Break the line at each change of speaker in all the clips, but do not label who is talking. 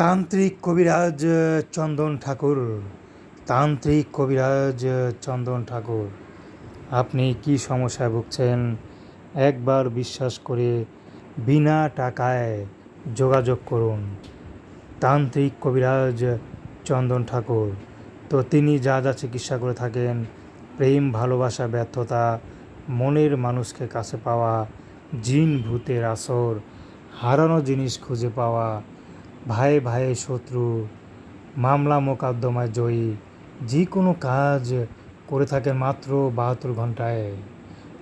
তান্ত্রিক কবিরাজ চন্দন ঠাকুর। তান্ত্রিক কবিরাজ চন্দন ঠাকুর। আপনি কি সমস্যায় ভুগছেন? একবার বিশ্বাস করে বিনা টাকায় যোগাযোগ করুন। তান্ত্রিক কবিরাজ, চন্দন ঠাকুর। তো তিনি যা যা চিকিৎসা করে থাকেন, প্রেম, ভালোবাসা, ব্যর্থতা, মনের মানুষকে কাছে পাওয়া, জিন ভূতের আসর, হারানো জিনিস খুঁজে পাওয়া ভাই ভাইয়ের শত্রু, মামলা মোকদ্দমায় জয়ী যে কোনো কাজ করে থাকেন মাত্র বাহাত্তর ঘন্টায়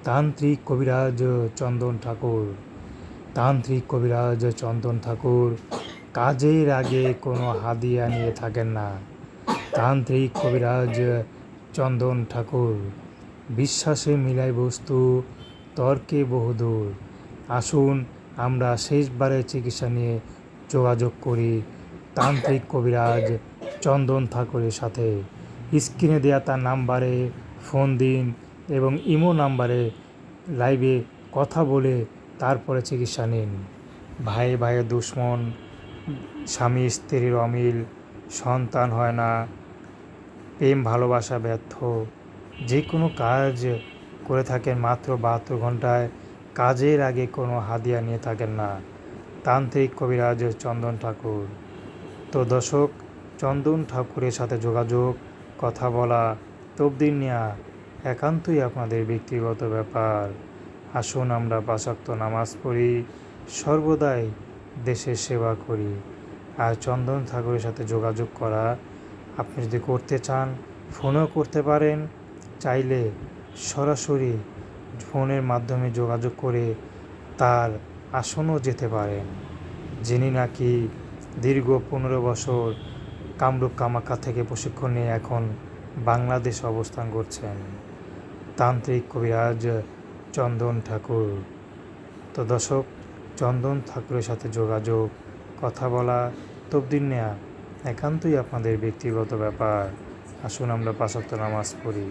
তান্ত্রিক কবিরাজ চন্দন ঠাকুর, তান্ত্রিক কবিরাজ চন্দন ঠাকুর, কাজের আগে কোনো হাদিয়া নিয়ে থাকেন না। তান্ত্রিক কবিরাজ চন্দন ঠাকুর, বিশ্বাসে মিলাই বস্তু, তর্কে বহুদূর। আসুন আমরা শেষবারের চিকিৎসা নিয়ে যোগাযোগ করি। তান্ত্রিক কবিরাজ চন্দন ঠাকুরের সাথে। স্ক্রিনে দেওয়া তার নাম্বারে ফোন দিন এবং ইমো নাম্বারে লাইভে কথা বলে তারপরে চিকিৎসা নিন। ভাই ভাইয়ের দুশ্মন, স্বামী স্ত্রীর অমিল, সন্তান হয় না। প্রেম, ভালোবাসা ব্যর্থ। যে কোনো কাজ করে থাকেন মাত্র বাহাত্তর ঘন্টায়। কাজের আগে কোনো হাদিয়া নিয়ে থাকেন না। তান্ত্রিক কবিরাজ চন্দন ঠাকুর। তো দর্শক, চন্দন ঠাকুরের সাথে যোগাযোগ, কথা বলা তবদিন নেওয়া একান্তই আপনাদের ব্যক্তিগত ব্যাপার। আসুন আমরা পাশাক্ত নামাজ পড়ি, সর্বদাই দেশের সেবা করি। আর চন্দন ঠাকুরের সাথে যোগাযোগ করা, আপনি যদি করতে চান, ফোনও করতে পারেন। চাইলে সরাসরি ফোনের মাধ্যমে যোগাযোগ করে তার আসনও যেতে পারেন। যিনি নাকি দীর্ঘ পনেরো বছর কামরূপ কামাখ্যা থেকে প্রশিক্ষণ নিয়ে এখন বাংলাদেশে অবস্থান করছেন তান্ত্রিক কবিরাজ চন্দন ঠাকুর। তো দর্শক, চন্দন ঠাকুরের সাথে যোগাযোগ, কথা বলা তবদিন নেয়া একান্তই আপনাদের ব্যক্তিগত ব্যাপার। আসুন আমরা পাঁচক্ত নামাজ পড়ি।